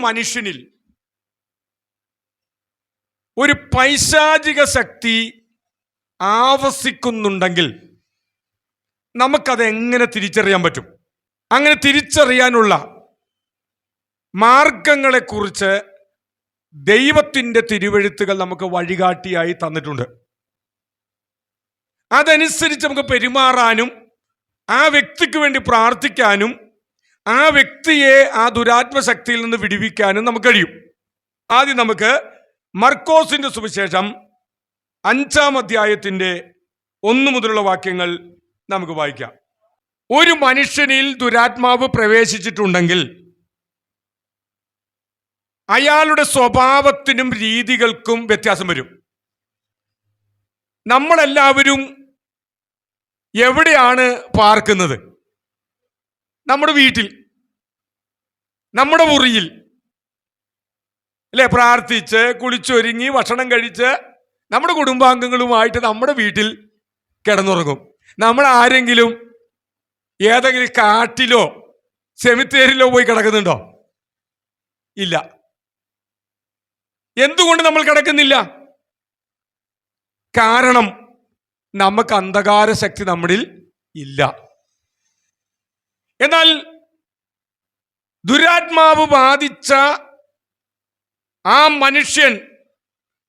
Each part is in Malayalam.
മനുഷ്യനിൽ ഒരു പൈശാചിക ശക്തി ആവസിക്കുന്നുണ്ടെങ്കിൽ നമുക്കത് എങ്ങനെ തിരിച്ചറിയാൻ പറ്റും? അങ്ങനെ തിരിച്ചറിയാനുള്ള മാർഗങ്ങളെക്കുറിച്ച് ദൈവത്തിന്റെ തിരുവഴുത്തുകൾ നമുക്ക് വഴികാട്ടിയായി തന്നിട്ടുണ്ട്. അതനുസരിച്ച് നമുക്ക് പെരുമാറാനും ആ വ്യക്തിക്ക് വേണ്ടി പ്രാർത്ഥിക്കാനും ആ വ്യക്തിയെ ആ ദുരാത്മശക്തിയിൽ നിന്ന് വിടിവിക്കാനും നമുക്ക് കഴിയും. ആദ്യം നമുക്ക് മർക്കോസിന്റെ സുവിശേഷം അഞ്ചാം അധ്യായത്തിന്റെ ഒന്നു മുതലുള്ള വാക്യങ്ങൾ നമുക്ക് വായിക്കാം. ഒരു മനുഷ്യനിൽ ദുരാത്മാവ് പ്രവേശിച്ചിട്ടുണ്ടെങ്കിൽ അയാളുടെ സ്വഭാവത്തിനും രീതികൾക്കും വ്യത്യാസം വരും. നമ്മളെല്ലാവരും എവിടെയാണ് പാർക്കുന്നത്? നമ്മുടെ വീട്ടിൽ നമ്മുടെ മുറിയിൽ. അല്ലെ? പ്രാർത്ഥിച്ച് കുളിച്ചൊരുങ്ങി ഭക്ഷണം കഴിച്ച് നമ്മുടെ കുടുംബാംഗങ്ങളുമായിട്ട് നമ്മുടെ വീട്ടിൽ കിടന്നുറങ്ങും. നമ്മൾ ആരെങ്കിലും ഏതെങ്കിലും കാട്ടിലോ സെമിത്തേരിലോ പോയി കിടക്കുന്നുണ്ടോ? ഇല്ല. എന്തുകൊണ്ട് നമ്മൾ കിടക്കുന്നില്ല? കാരണം നമുക്ക് അന്ധകാര ശക്തി നമ്മളിൽ ഇല്ല. എന്നാൽ ദുരാത്മാവ് ബാധിച്ച ആ മനുഷ്യൻ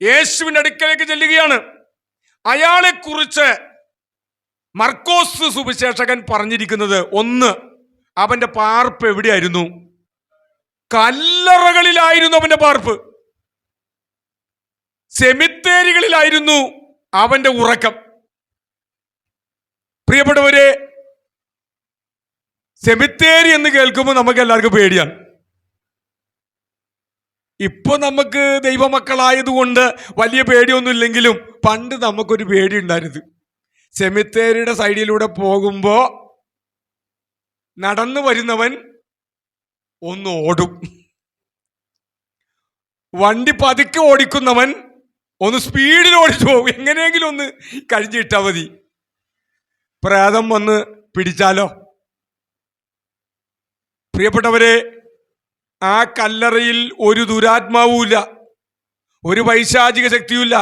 യേശുവിന്റെ അടുക്കലേക്ക് ചെല്ലുകയാണ്. അയാളെക്കുറിച്ച് മർക്കോസ് സുവിശേഷകൻ പറഞ്ഞിരിക്കുന്നത് ഒന്ന് അവന്റെ പാർപ്പ് എവിടെയായിരുന്നു? കല്ലറകളിലായിരുന്നു അവന്റെ പാർപ്പ്. സെമിത്തേരികളിലായിരുന്നു അവന്റെ ഉറക്കം. പ്രിയപ്പെട്ടവരെ സെമിത്തേരി എന്ന് കേൾക്കുമ്പോൾ നമുക്ക് എല്ലാവർക്കും പേടിയാണ്. ഇപ്പൊ നമുക്ക് ദൈവമക്കളായതുകൊണ്ട് വലിയ പേടിയൊന്നും ഇല്ലെങ്കിലും പണ്ട് നമുക്കൊരു പേടി ഉണ്ടായിരുന്നു സെമിത്തേരിയുടെ സൈഡിലൂടെ പോകുമ്പോ നടന്നു വരുന്നവൻ ഒന്ന് ഓടും. വണ്ടി പതുക്കെ ഓടിക്കുന്നവൻ ഒന്ന് സ്പീഡിൽ ഓടിച്ചു പോകും. എങ്ങനെയെങ്കിലും ഒന്ന് കഴിഞ്ഞിട്ടാ മതി. പ്രേതം വന്ന് പിടിച്ചാലോ? പ്രിയപ്പെട്ടവരെ ആ കല്ലറയിൽ ഒരു ദുരാത്മാവുമില്ല ഒരു പൈശാചിക ശക്തിയുമില്ല.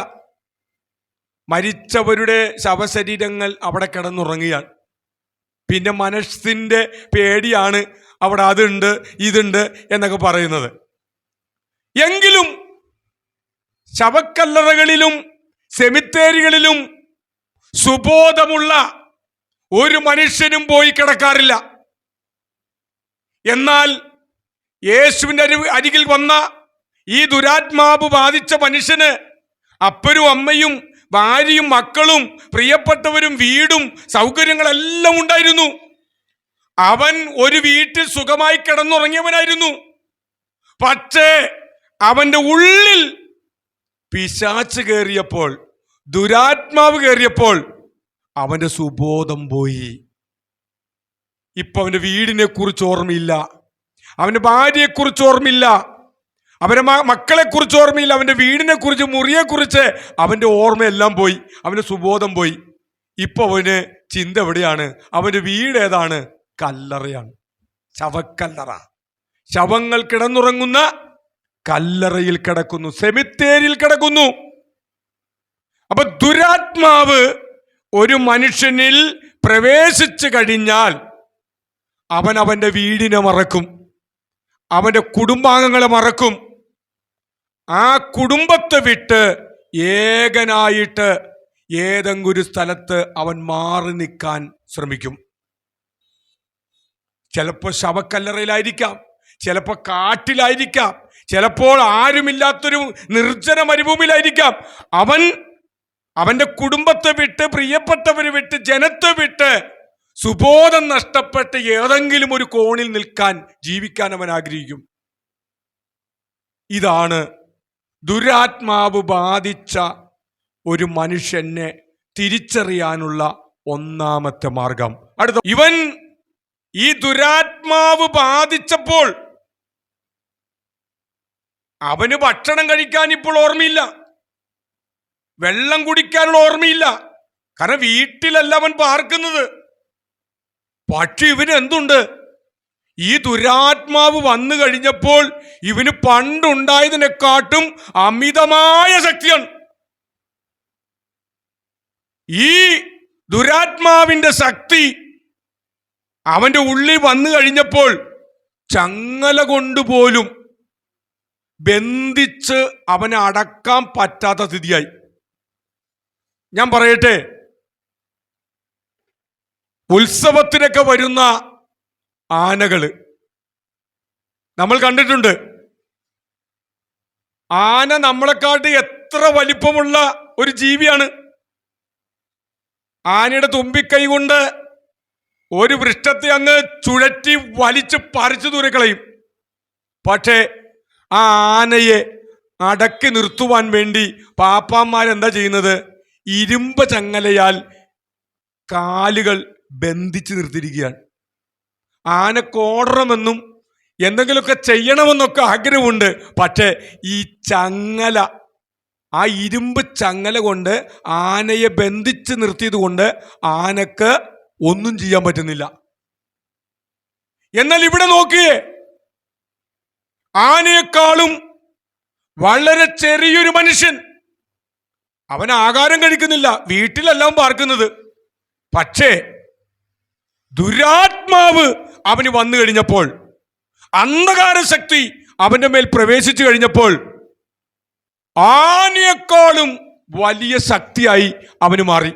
മരിച്ചവരുടെ ശവശരീരങ്ങൾ അവിടെ കിടന്നുറങ്ങുകയാണ്. പിന്നെ മനസ്സിന്റെ പേടിയാണ് അവിടെ അതുണ്ട് ഇതുണ്ട് എന്നൊക്കെ പറയുന്നത്. എങ്കിലും ശവക്കല്ലറകളിലും സെമിത്തേരികളിലും സുബോധമുള്ള ഒരു മനുഷ്യനും പോയി കിടക്കാറില്ല. എന്നാൽ യേശുവിന്റെ അരി അരികിൽ വന്ന ഈ ദുരാത്മാവ് ബാധിച്ച മനുഷ്യന് അപ്പരും അമ്മയും ഭാര്യയും മക്കളും പ്രിയപ്പെട്ടവരും വീടും സൗകര്യങ്ങളെല്ലാം ഉണ്ടായിരുന്നു. അവൻ ഒരു വീട്ടിൽ സുഖമായി കിടന്നുറങ്ങിയവനായിരുന്നു. പക്ഷേ അവന്റെ ഉള്ളിൽ പിശാച്ച് കയറിയപ്പോൾ ദുരാത്മാവ് കയറിയപ്പോൾ അവന്റെ സുബോധം പോയി. ഇപ്പൊ അവന്റെ വീടിനെ കുറിച്ച് ഓർമ്മയില്ല. അവന്റെ ഭാര്യയെക്കുറിച്ച് ഓർമ്മയില്ല. അവന്റെ മക്കളെ കുറിച്ച് ഓർമ്മയില്ല. അവന്റെ വീടിനെ കുറിച്ച് മുറിയെ കുറിച്ച് അവന്റെ ഓർമ്മയെല്ലാം പോയി. അവന്റെ സുബോധം പോയി. ഇപ്പൊ അവന് ചിന്ത എവിടെയാണ്? അവന്റെ വീട് ഏതാണ്? കല്ലറയാണ്. ശവക്കല്ലറ. ശവങ്ങൾ കിടന്നുറങ്ങുന്ന കല്ലറയിൽ കിടക്കുന്നു. സെമിത്തേരിയിൽ കിടക്കുന്നു. അപ്പൊ ദുരാത്മാവ് ഒരു മനുഷ്യനിൽ പ്രവേശിച്ചു കഴിഞ്ഞാൽ അവൻ അവന്റെ വീടിനെ മറക്കും. അവന്റെ കുടുംബാംഗങ്ങളെ മറക്കും. ആ കുടുംബത്തെ വിട്ട് ഏകനായിട്ട് ഏതെങ്കിലും ഒരു സ്ഥലത്ത് അവൻ മാറി നിൽക്കാൻ ശ്രമിക്കും. ചിലപ്പോൾ ശവക്കല്ലറയിലായിരിക്കാം ചിലപ്പോൾ കാട്ടിലായിരിക്കാം ചിലപ്പോൾ ആരുമില്ലാത്തൊരു നിർജന മരുഭൂമിയിലായിരിക്കാം. അവൻ അവന്റെ കുടുംബത്തെ വിട്ട് പ്രിയപ്പെട്ടവരെ വിട്ട് ജനത്തെ വിട്ട് സുബോധം നഷ്ടപ്പെട്ട് ഏതെങ്കിലും ഒരു കോണിൽ നിൽക്കാൻ ജീവിക്കാൻ അവൻ ആഗ്രഹിക്കും. ഇതാണ് ദുരാത്മാവ് ബാധിച്ച ഒരു മനുഷ്യനെ തിരിച്ചറിയാനുള്ള ഒന്നാമത്തെ മാർഗം. അടുത്ത ഇവൻ ഈ ദുരാത്മാവ് ബാധിച്ചപ്പോൾ അവന് ഭക്ഷണം കഴിക്കാൻ ഇപ്പോൾ ഓർമ്മയില്ല. വെള്ളം കുടിക്കാനുള്ള ഓർമ്മയില്ല. കാരണം വീട്ടിലല്ല അവൻ പാർക്കുന്നത്. പക്ഷെ ഇവന് എന്തുണ്ട്? ഈ ദുരാത്മാവ് വന്നു കഴിഞ്ഞപ്പോൾ ഇവന് പണ്ടുണ്ടായതിനെക്കാട്ടും അമിതമായ ശക്തിയാണ്. ഈ ദുരാത്മാവിന്റെ ശക്തി അവന്റെ ഉള്ളിൽ വന്നു കഴിഞ്ഞപ്പോൾ ചങ്ങല കൊണ്ടുപോലും ബന്ധിച്ച് അവനെ അടക്കാൻ പറ്റാത്ത സ്ഥിതിയായി. ഞാൻ പറയട്ടെ? ഉത്സവത്തിനൊക്കെ വരുന്ന ആനകൾ നമ്മൾ കണ്ടിട്ടുണ്ട്. ആന നമ്മളെക്കാട്ട് എത്ര വലിപ്പമുള്ള ഒരു ജീവിയാണ്. ആനയുടെ തുമ്പിക്കൈ കൊണ്ട് ഒരു വൃക്ഷത്തെ അങ്ങ് ചുഴറ്റി വലിച്ച് പറിച്ചു ദൂരക്കളയും പക്ഷേ ആ ആനയെ അടക്കി നിർത്തുവാൻ വേണ്ടി പാപ്പാന്മാരെന്താ ചെയ്യുന്നത്? ഇരുമ്പ് ചങ്ങലയാൽ കാലുകൾ ബന്ധിച്ച് നിർത്തിയിരിക്കുകയാണ്. ആന കോടണമെന്നും എന്തെങ്കിലുമൊക്കെ ചെയ്യണമെന്നൊക്കെ ആഗ്രഹമുണ്ട്. പക്ഷേ ഈ ചങ്ങല ആ ഇരുമ്പ് ചങ്ങല കൊണ്ട് ആനയെ ബന്ധിച്ച് നിർത്തിയത് കൊണ്ട് ആനക്ക് ഒന്നും ചെയ്യാൻ പറ്റുന്നില്ല. എന്നാൽ ഇവിടെ നോക്കിയേ ആനയെക്കാളും വളരെ ചെറിയൊരു മനുഷ്യൻ. അവൻ ആകാരം കഴിക്കുന്നില്ല വീട്ടിലെല്ലാം പാർക്കുന്നത്. പക്ഷേ ദുരാത്മാവ് അവന് വന്നു കഴിഞ്ഞപ്പോൾ അന്ധകാര ശക്തി അവന്റെ മേൽ പ്രവേശിച്ചു കഴിഞ്ഞപ്പോൾ ആനയെക്കാളും വലിയ ശക്തിയായി അവന് മാറി.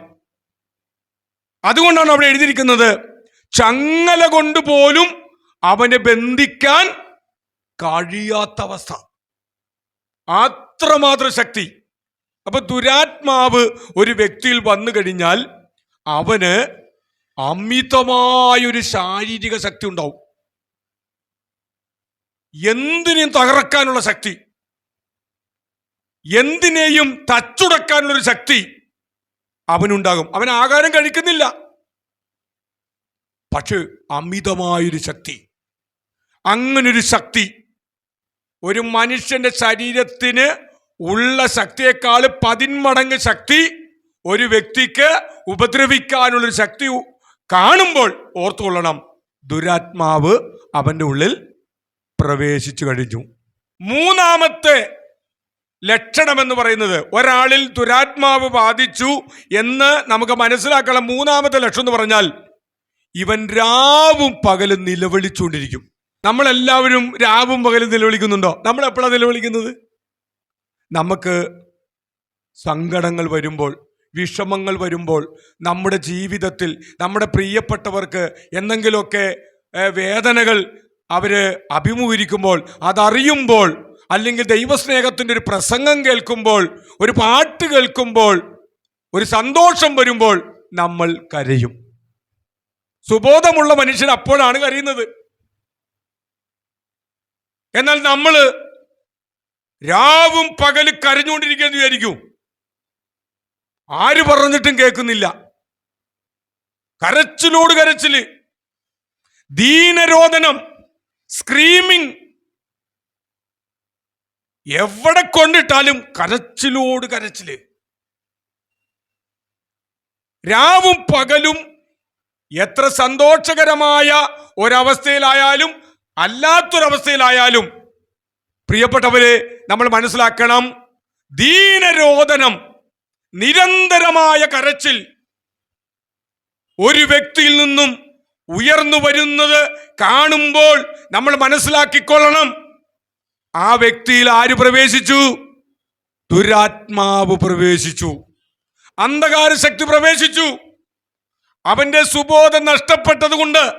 അതുകൊണ്ടാണ് അവിടെ എഴുതിയിരിക്കുന്നത് ചങ്ങല കൊണ്ട് പോലും അവനെ ബന്ധിക്കാൻ കഴിയാത്ത അവസ്ഥ അത്രമാത്രം ശക്തി. അപ്പൊ ദുരാത്മാവ് ഒരു വ്യക്തിയിൽ വന്നു കഴിഞ്ഞാൽ അവന് അമിതമായൊരു ശാരീരിക ശക്തി ഉണ്ടാവും. എന്തിനേയും തകർക്കാനുള്ള ശക്തി എന്തിനേയും തച്ചുടക്കാനുള്ളൊരു ശക്തി അവനുണ്ടാകും. അവൻ ആകാരം കഴിക്കുന്നില്ല. പക്ഷെ അമിതമായൊരു ശക്തി അങ്ങനൊരു ശക്തി ഒരു മനുഷ്യന്റെ ശരീരത്തിന് ഉള്ള ശക്തിയേക്കാൾ പതിന്മടങ്ങ് ശക്തി ഒരു വ്യക്തിക്ക് ഉപദ്രവിക്കാനുള്ളൊരു ശക്തി കാണുമ്പോൾ ഓർത്തുകൊള്ളണം. ദുരാത്മാവ് അവന്റെ ഉള്ളിൽ പ്രവേശിച്ചു കഴിഞ്ഞു. മൂന്നാമത്തെ ലക്ഷണം എന്ന് പറയുന്നത് ഒരാളിൽ ദുരാത്മാവ് ബാധിച്ചു എന്ന് നമുക്ക് മനസ്സിലാക്കണം. മൂന്നാമത്തെ ലക്ഷണം എന്ന് പറഞ്ഞാൽ ഇവൻ രാവും പകലും നിലവിളിച്ചുകൊണ്ടിരിക്കും. നമ്മളെല്ലാവരും രാവും പകലും നിലവിളിക്കുന്നുണ്ടോ? നമ്മൾ എപ്പോഴാണ് നിലവിളിക്കുന്നത്? നമുക്ക് സങ്കടങ്ങൾ വരുമ്പോൾ വിഷമങ്ങൾ വരുമ്പോൾ നമ്മുടെ ജീവിതത്തിൽ നമ്മുടെ പ്രിയപ്പെട്ടവർക്ക് എന്തെങ്കിലുമൊക്കെ വേദനകൾ അവർ അഭിമുഖീകരിക്കുമ്പോൾ അതറിയുമ്പോൾ അല്ലെങ്കിൽ ദൈവസ്നേഹത്തിന്റെ ഒരു പ്രസംഗം കേൾക്കുമ്പോൾ ഒരു പാട്ട് കേൾക്കുമ്പോൾ ഒരു സന്തോഷം വരുമ്പോൾ നമ്മൾ കരയും. സുബോധമുള്ള മനുഷ്യൻ അപ്പോഴാണ് കരയുന്നത്. എന്നാൽ നമ്മൾ രാവും പകലും കരഞ്ഞുകൊണ്ടിരിക്കുകയെന്ന് വിചാരിക്കും. ആര് പറഞ്ഞിട്ടും കേൾക്കുന്നില്ല. കരച്ചിലോട് കരച്ചിൽ. ദീനരോധനം സ്ക്രീമിംഗ് എവിടെ കൊണ്ടിട്ടാലും കരച്ചിലോട് കരച്ചിൽ. രാവും പകലും എത്ര സന്തോഷകരമായ ഒരവസ്ഥയിലായാലും അല്ലാത്തൊരവസ്ഥയിലായാലും പ്രിയപ്പെട്ടവരെ നമ്മൾ മനസ്സിലാക്കണം ദീനരോധനം നിരന്തരമായ കരച്ചിൽ ഒരു വ്യക്തിയിൽ നിന്നും ഉയർന്നു വരുന്നത് കാണുമ്പോൾ നമ്മൾ മനസ്സിലാക്കിക്കൊള്ളണം. ആ വ്യക്തിയിൽ ആര് പ്രവേശിച്ചു? ദുരാത്മാവ് പ്രവേശിച്ചു. അന്ധകാര ശക്തി പ്രവേശിച്ചു. അവന്റെ സുബോധം നഷ്ടപ്പെട്ടതുകൊണ്ട്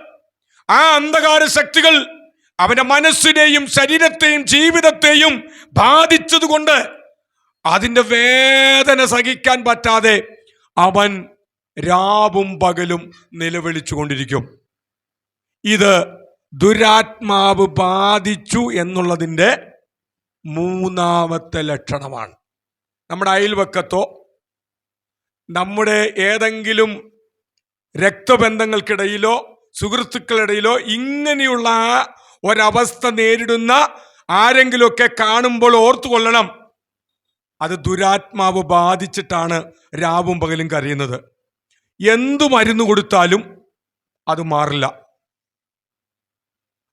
ആ അന്ധകാര ശക്തികൾ അവന്റെ മനസ്സിനെയും ശരീരത്തെയും ജീവിതത്തെയും ബാധിച്ചതുകൊണ്ട് അതിന്റെ വേദന സഹിക്കാൻ പറ്റാതെ അവൻ രാവും പകലും നിലവിളിച്ചു കൊണ്ടിരിക്കും ഇത് ദുരാത്മാവ് ബാധിച്ചു എന്നുള്ളതിന്റെ മൂന്നാമത്തെ ലക്ഷണമാണ്. നമ്മുടെ അയൽവക്കത്തോ നമ്മുടെ ഏതെങ്കിലും രക്തബന്ധങ്ങൾക്കിടയിലോ സുഹൃത്തുക്കളിടയിലോ ഇങ്ങനെയുള്ള ഒരവസ്ഥ നേരിടുന്ന ആരെങ്കിലുമൊക്കെ കാണുമ്പോൾ ഓർത്തുകൊള്ളണം. അത് ദുരാത്മാവ് ബാധിച്ചിട്ടാണ് രാവും പകലും കരയുന്നത്. എന്തു മരുന്ന് കൊടുത്താലും അത് മാറില്ല.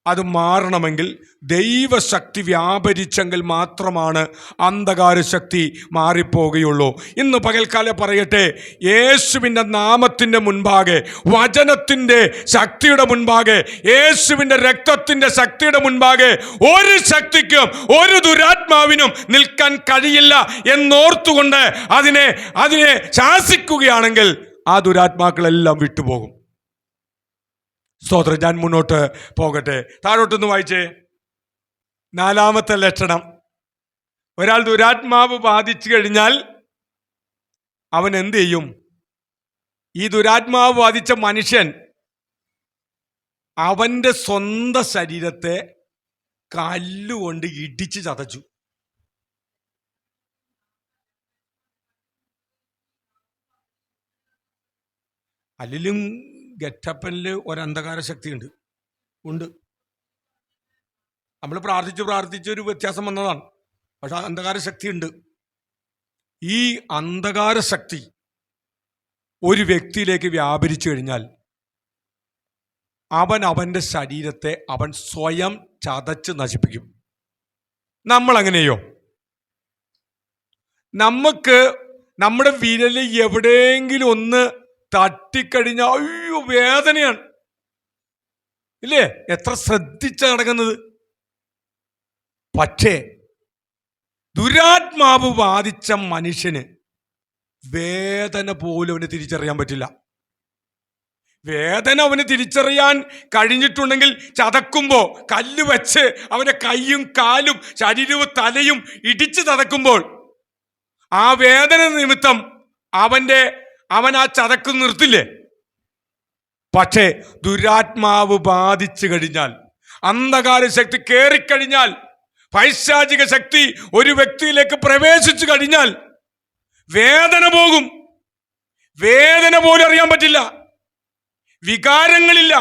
അത് മാറണമെങ്കിൽ ദൈവശക്തി വ്യാപരിച്ചെങ്കിൽ മാത്രമാണ് അന്ധകാര ശക്തി മാറിപ്പോകുകയുള്ളൂ ഇന്ന് പകൽക്കാലം പറയട്ടെ യേശുവിന്റെ നാമത്തിന്റെ മുൻപാകെ വചനത്തിന്റെ ശക്തിയുടെ മുൻപാകെ യേശുവിന്റെ രക്തത്തിന്റെ ശക്തിയുടെ മുൻപാകെ ഒരു ശക്തിക്കും ഒരു ദുരാത്മാവിനും നിൽക്കാൻ കഴിയില്ല എന്നോർത്തുകൊണ്ട് അതിനെ അതിനെ ശാസിക്കുകയാണെങ്കിൽ ആ ദുരാത്മാക്കളെല്ലാം വിട്ടുപോകും. സ്തോത്രം. ഞാൻ മുന്നോട്ട് പോകട്ടെ. താഴോട്ടൊന്ന് വായിച്ചേ. നാലാമത്തെ ലക്ഷണം. ഒരാൾ ദുരാത്മാവ് ബാധിച്ചു കഴിഞ്ഞാൽ അവൻ എന്ത് ചെയ്യും? ഈ ദുരാത്മാവ് ബാധിച്ച മനുഷ്യൻ അവന്റെ സ്വന്തം ശരീരത്തെ കല്ലുകൊണ്ട് ഇടിച്ച് ചതച്ചു. അല്ലിലും ഗെറ്റപ്പനിൽ ഒരന്ധകാര ശക്തിയുണ്ട്. ഉണ്ട്. നമ്മൾ പ്രാർത്ഥിച്ച് പ്രാർത്ഥിച്ച് ഒരു വ്യത്യാസം വന്നതാണ്. പക്ഷെ അന്ധകാര ശക്തി ഉണ്ട് ഈ അന്ധകാര ശക്തി ഒരു വ്യക്തിയിലേക്ക് വ്യാപരിച്ചു കഴിഞ്ഞാൽ അവൻ അവന്റെ ശരീരത്തെ അവൻ സ്വയം ചതച്ച് നശിപ്പിക്കും. നമ്മൾ അങ്ങനെയോ നമുക്ക് നമ്മുടെ വിരൽ എവിടെയെങ്കിലും ഒന്ന് തട്ടിക്കഴിഞ്ഞാൽ അയ്യോ വേദനയാണ്. ഇല്ലേ? എത്ര ശ്രദ്ധിച്ച നടക്കുന്നത്? പക്ഷേ ദുരാത്മാവ് ബാധിച്ച മനുഷ്യന് വേദന പോലും അവന് തിരിച്ചറിയാൻ പറ്റില്ല. വേദന അവന് തിരിച്ചറിയാൻ കഴിഞ്ഞിട്ടുണ്ടെങ്കിൽ ചതക്കുമ്പോൾ കല്ല് വെച്ച് അവന്റെ കൈയും കാലും ശരീരവും തലയും ഇടിച്ച് ചതക്കുമ്പോൾ ആ വേദന നിമിത്തം അവന്റെ അവൻ ആ ചതക്ക് നിർത്തില്ലേ? പക്ഷേ ദുരാത്മാവ് ബാധിച്ചു കഴിഞ്ഞാൽ അന്ധകാര ശക്തി കയറിക്കഴിഞ്ഞാൽ പൈശാചിക ശക്തി ഒരു വ്യക്തിയിലേക്ക് പ്രവേശിച്ചു കഴിഞ്ഞാൽ വേദന പോകും. വേദന പോലും അറിയാൻ പറ്റില്ല. വികാരങ്ങളില്ല.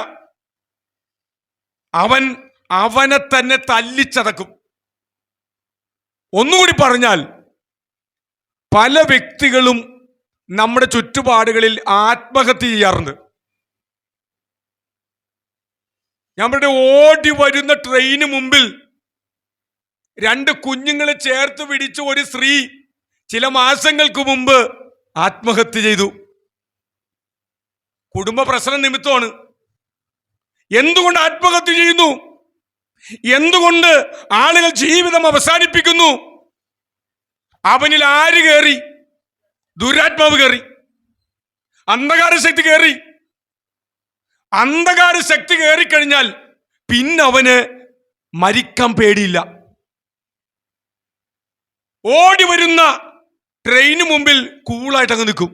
അവൻ അവനെ തന്നെ തല്ലിച്ചതക്കും. ഒന്നുകൂടി പറഞ്ഞാൽ പല വ്യക്തികളും നമ്മുടെ ചുറ്റുപാടുകളിൽ ആത്മഹത്യ ചെയ്യാറുണ്ട്. നമ്മുടെ ഓടി വരുന്ന ട്രെയിന് മുമ്പിൽ രണ്ട് കുഞ്ഞുങ്ങളെ ചേർത്ത് പിടിച്ച ഒരു സ്ത്രീ ചില മാസങ്ങൾക്ക് മുമ്പ് ആത്മഹത്യ ചെയ്തു. കുടുംബ പ്രശ്നം നിമിത്തമാണ്. എന്തുകൊണ്ട് ആത്മഹത്യ ചെയ്യുന്നു? എന്തുകൊണ്ട് ആളുകൾ ജീവിതം അവസാനിപ്പിക്കുന്നു? അവനിൽ ആര് കയറി ദുരാത്മാവ് കയറി അന്ധകാര ശക്തി കയറി അന്ധകാര ശക്തി കയറിക്കഴിഞ്ഞാൽ പിന്നെ അവന് മരിക്കാൻ പേടിയില്ല. ഓടി വരുന്ന ട്രെയിന് മുമ്പിൽ കൂളായിട്ട് അങ്ങ് നിൽക്കും.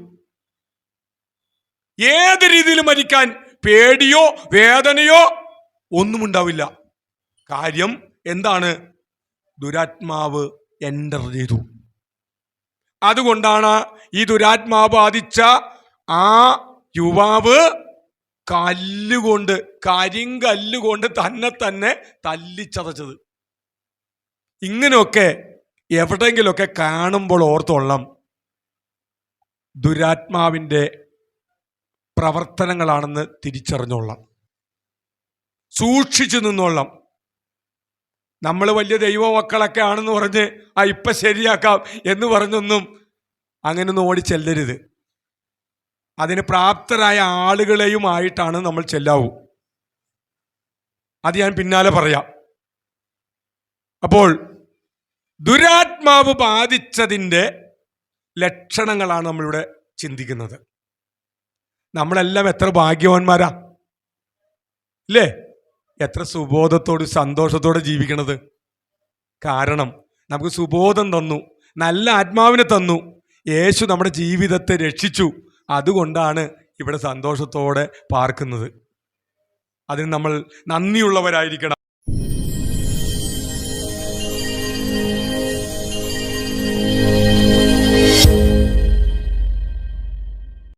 ഏത് രീതിയിൽ മരിക്കാൻ പേടിയോ വേദനയോ ഒന്നും ഉണ്ടാവില്ല. കാര്യം എന്താണ്? ദുരാത്മാവ് എന്റർ ചെയ്തു. അതുകൊണ്ടാണ് ഈ ദുരാത്മാവ് ബാധിച്ച ആ യുവാവ് കല്ലുകൊണ്ട് കരിങ്കല്ലുകൊണ്ട് തന്നെ തന്നെ തല്ലിച്ചതച്ചത്. ഇങ്ങനെയൊക്കെ എവിടെയെങ്കിലൊക്കെ കാണുമ്പോൾ ഓർത്തോളം ദുരാത്മാവിന്റെ പ്രവർത്തനങ്ങളാണെന്ന് തിരിച്ചറിഞ്ഞോളാം സൂക്ഷിച്ചു നിന്നോളാം നമ്മൾ വലിയ ദൈവമക്കളൊക്കെ ആണെന്ന് പറഞ്ഞ് ആ ഇപ്പം ശരിയാക്കാം എന്ന് പറഞ്ഞൊന്നും അങ്ങനൊന്നും ഓടി ചെല്ലരുത്. അതിന് പ്രാപ്തരായ ആളുകളെയുമായിട്ടാണ് നമ്മൾ ചെല്ലാവൂ. അത് ഞാൻ പിന്നാലെ പറയാം. അപ്പോൾ ദുരാത്മാവ് ബാധിച്ചതിന്റെ ലക്ഷണങ്ങളാണ് നമ്മളിവിടെ ചിന്തിക്കുന്നത്. നമ്മളെല്ലാം എത്ര ഭാഗ്യവാന്മാരാ? ഇല്ലേ? എത്ര സുബോധത്തോട് സന്തോഷത്തോടെ ജീവിക്കണത്? കാരണം നമുക്ക് സുബോധം തന്നു നല്ല ആത്മാവിനെ തന്നു. യേശു നമ്മുടെ ജീവിതത്തെ രക്ഷിച്ചു. അതുകൊണ്ടാണ് ഇവിടെ സന്തോഷത്തോടെ പാർക്കുന്നത്. അതിന് നമ്മൾ നന്ദിയുള്ളവരായിരിക്കണം.